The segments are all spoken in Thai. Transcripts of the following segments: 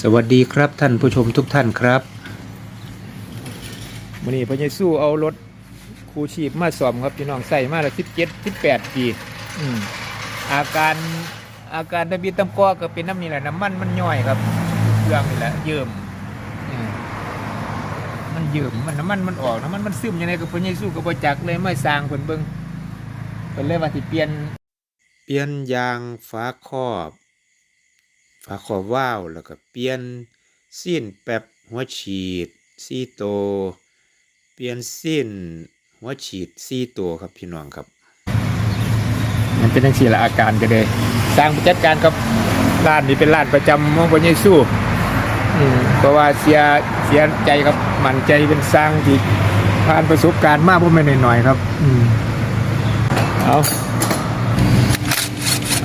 สวัสดีครับท่านผู้ชมทุกท่านครับวันนี้พระเยซูเอารถครูชีพมาสอมครับพี่น้องใส่มาแล้วสิบเจ็ดสิบแปดปีอืมอาการอาการตะบีตำกอก็เป็นน้ำนี่แหละน้ำมันมันย่อยครับเครื่องนี่แหละเยิ่มอืมมันเยิ่มมันน้ำมันมันออกน้ำมันมันซึมยังไงกับพระเยซูก็บ่จักเลยไม่สร้างเพิ่นเบิ่งเพิ่นเลยว่าสิเปลี่ยน เปลี่ยนยางฝาครอบ ฝาคอบว่าวแล้วก็เปลี่ยนสิ้นแป๊บหัวฉีดซีโตวเปลี่ยนสิ้นหัวฉีดซีตัวครับพี่น้องครับ มันเป็นทั้งสี่ละอาการก็เลยสร้างจัดการกับร้านนี้เป็นร้านประจำของพระเยซูอืมเพราะว่าเสียเสียใจครับมั่นใจเป็นสร้างที่ผ่านประสบการณ์มากพวกไม่หน้อยๆครับอืมเอา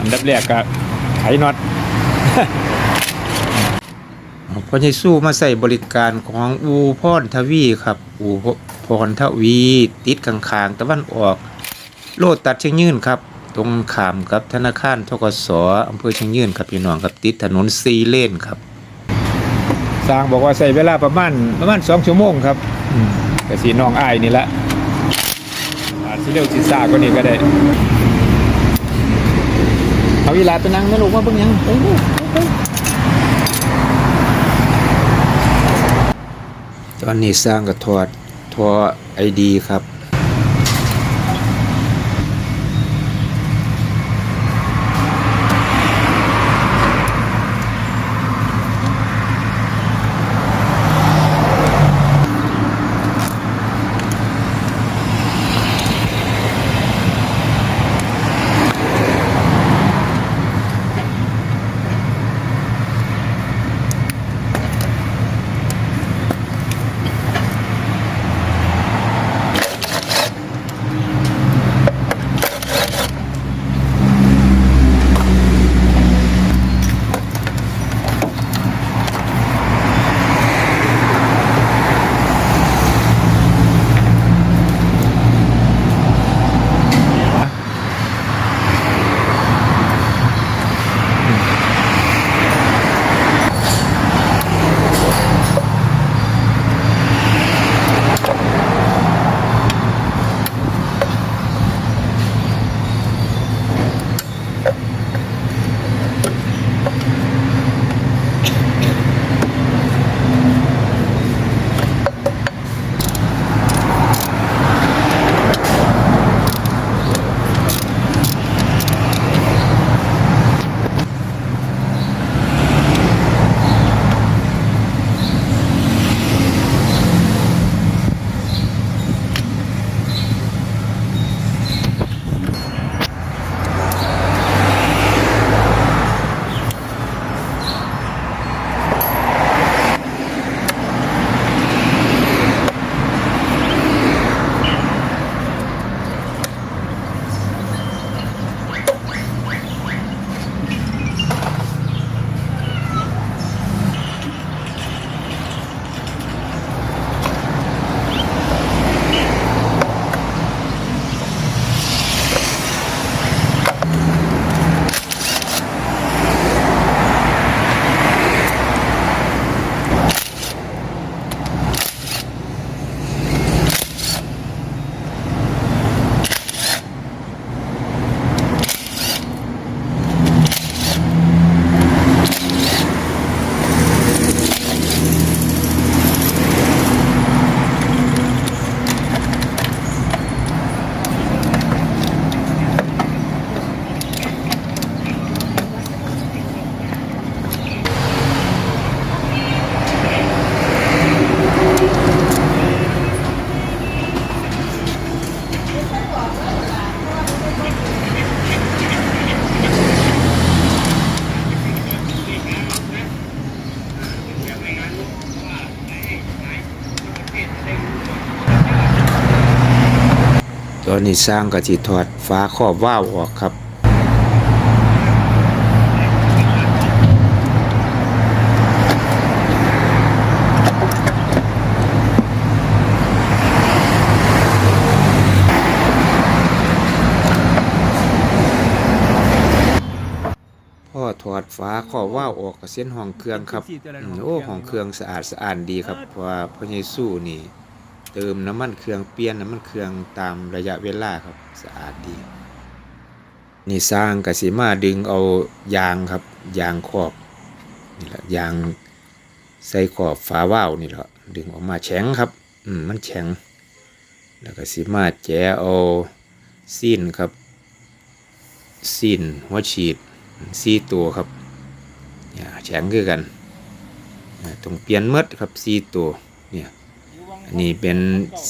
อันดับแรกก็ไขน็อต พระเยซูมาใส่บริการของอูพรทวีครับ อูพรทวี ติดข้างๆตะวันออก โลดตัดเชียงยืนครับ ตรงขามกับธนาคารทกสอำเภอเชียงยืนครับพี่น้องครับติดถนนซีเลนครับสร้างบอกว่าใส่เวลาประมาณประมาณสองชั่วโมงครับอืมกสีน้องอายนี่ละอาจสิเร็วสิซาก็นี่ก็ได้เอาเวลาไปนั่งนะลูกว่าเบิ่งยังเอ้ย ตอนนี้สร้างกับถอดทอไอดีครับ ตอนนี้สร้างกะจิถอดฟ้าครอบว่าวออกครับพ่อถอดฟ้าขอบว่าวออกกับเส้นห้องเครื่องครับอืมโอ้ห้องเครื่องสะอาดสะอาดดีครับเพราะว่าพระเยซูนี่ เติมน้ำมันเครื่องเปลี่ยนน้ำมันเครื่องตามระยะเวลาครับสะอาดดี นี่สร้างกสิมาดึงเอายางครับ ยางขอบนี่แหละยางใส่ขอบฝาว่าวนี่แหละดึงออกมาแข็งครับ อืมมันแข็ง แล้วก็สิมาแจเอาซีนครับซีนหัวฉีดซีตัวครับเนี่ยแข็งคือกันต้องเปลี่ยนมดครับซีตัว นี่ยอันนี้เป็น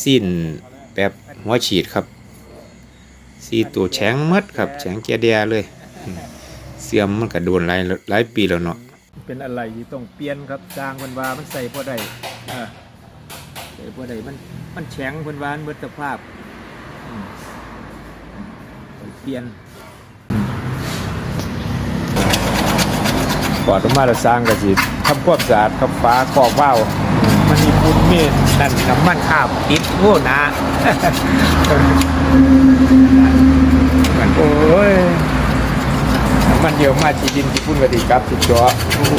ซีนแบบหัวฉีดครับสีตัวแข็งหมัดครับแข็งเกียเดียเลยอืมเสื่อมมันก็โดนหลายหลายปีแล้วเนาะเป็นอะไรที่ต้องเปลี่ยนครับสร้างเพิ่นว่ามันใส่บ่ได้อ่าใส่บ่ได้มันมันแข็งเพิ่นว่ามันเบิดสภาพอืมต้องเปลี่ยนก่อนออกมาแล้วสร้างก็สิทำความสะอาดกับฟ้าครอบว่าว มันมีฝุ่นมีนั่นน้ำมันคราบติดโอ้หนะมันโอ้ยน้ำมันเยอะมากจีดินที่พุ่นกระดิกับสิจ้อโอ้โห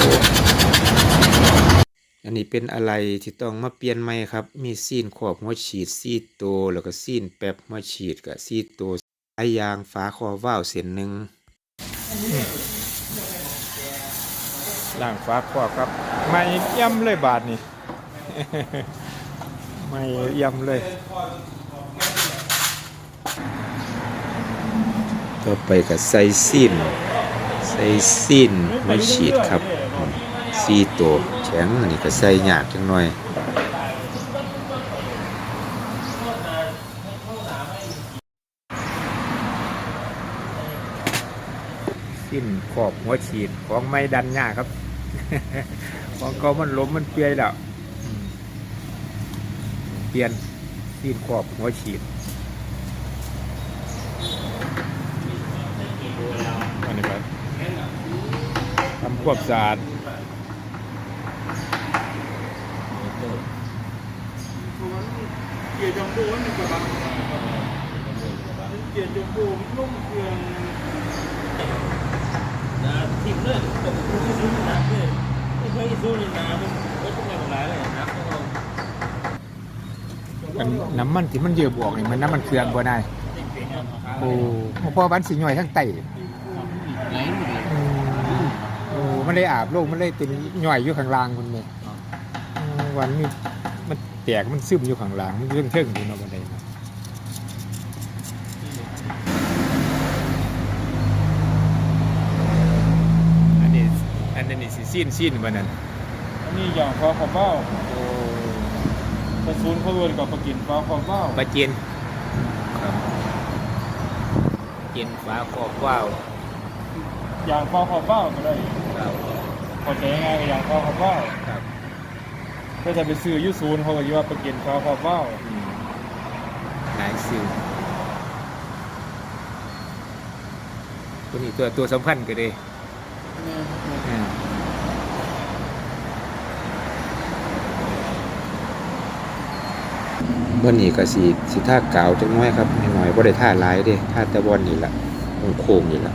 อันนี้เป็นอะไรที่ต้องมาเปลี่ยนใหม่ครับ มีซีนขอบหัวฉีดซีโตวแล้วก็ซีนแป๊บหัวฉีดกับซีโตวสายยางฝาคอว่าวเส้นหนึ่งล่างฟ้าครอบครับ ไม่ย่ำเลยบาทนี่ ไม่ยำเลย ต่อไปกับใส่ซีนใส่ซีนหัวฉีดครับซีโตวแข็งอันนี้ก็ใส่ยากจังหน่อยสิ้นขอบหัวฉีดของไม่ดันหญ้าครับ ของเขามันล้มมันเปียแล้ว ปลี่ยนสิ้นขอบหัวฉีดอันนี้ครับทำควบสะอาดเกียร์จมูกนเป็นกระบะเกียร์จมพูมันนุ่มเครื่องนะทิ้งเลยแต่คุณไม่ซื้อน้ำเลยไม่เคยซื้อเลยน้ำมันก็ต้องอย่างไรเลยเรา อันน้ำมันที่มันเยอะบวกนี่มันน้ำมันเครื่องบ่ได้โอ้เพราะวันสิย่อยทั้งไตโอ้มันเลยอาบโลกมันเลยเป็นย่อยอยู่ข้างล่างคุณเลยอืมวันนี้มันแตกมันซึมอยู่ข้างล่างมันเรื่องเทิงอยู่เนาะบันไดเนอันนี้อันนี้สิซีนซีนบ่นั่นอันนี้อย่างฟ้าขาวเบ้า แต่ศูนย์เขาเวิร์นกับปกินฟ้าขาวเบ้าปลาเจียนครับเจียนฟ้าคอบว้าวอย่างฟ้าขาวเบ้าก็ได้ครับพอใจง่ายกับอย่างฟ้าขาวเบ้าครับถ้าจะไปซื้ออยุศูนย์เขาก็อยู่ว่าปกินฟ้าขาวเบ้าอืมนายซิลตัวนี้ตัวตัวสำคัญก็เลย เมื่อนี้ก็สิสิท่ากาวจังน้อยครับน้อยๆบ่ได้ท่าลายเด้ท่าต่บอลนี่ละโค้งๆนี่ละ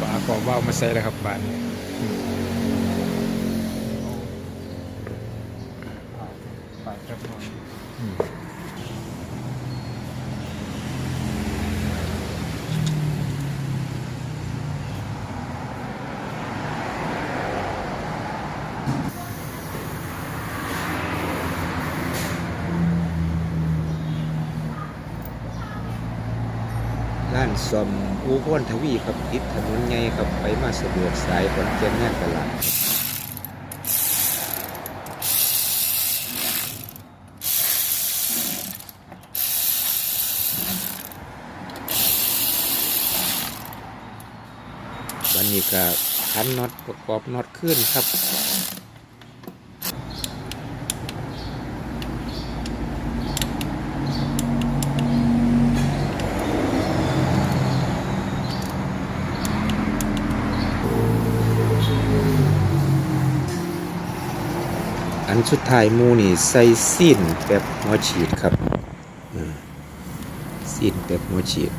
ฝาขอบว่าวมาใส่แล้วครับบานนี้อืม ไปครับหน่อย อืมร้าน ซ่อมอู่พวนทวีครับติดถนนใหญ่ครับไปมาสะดวกสายขอนแก่นแน่ตลาดวันนี้ก็คันน็อตประกอบน็อตขึ้นครับ นสุดท้ายมูนี่ใส่สิ้นแบบหัวฉีดครับสิ้นแบบหัวฉีด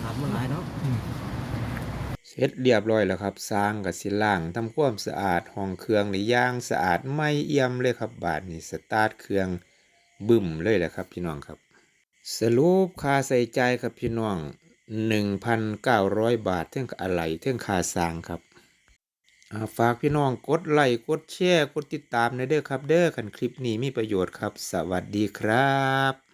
ถามมันหลายเนาะ เสร็จเรียบร้อยแล้วครับสร้างกับสิล่างทำความสะอาดห้องเครื่องนี่ย่างสะอาดไม่เอี่ยมเลยครับบาทนี่สตาร์ทเครื่องบึ้มเลยแหละครับพี่น้องครับ สรุปค่าใส่ใจครับพี่น้อง 1,900 บาทเท่งอะไรเท่งค่าสร้างครับาฝากพี่น้องกดไลค์กดแชร์กดติดตามในเด้อครับ เด้อคันคลิปนี้มีประโยชน์ครับ สวัสดีครับ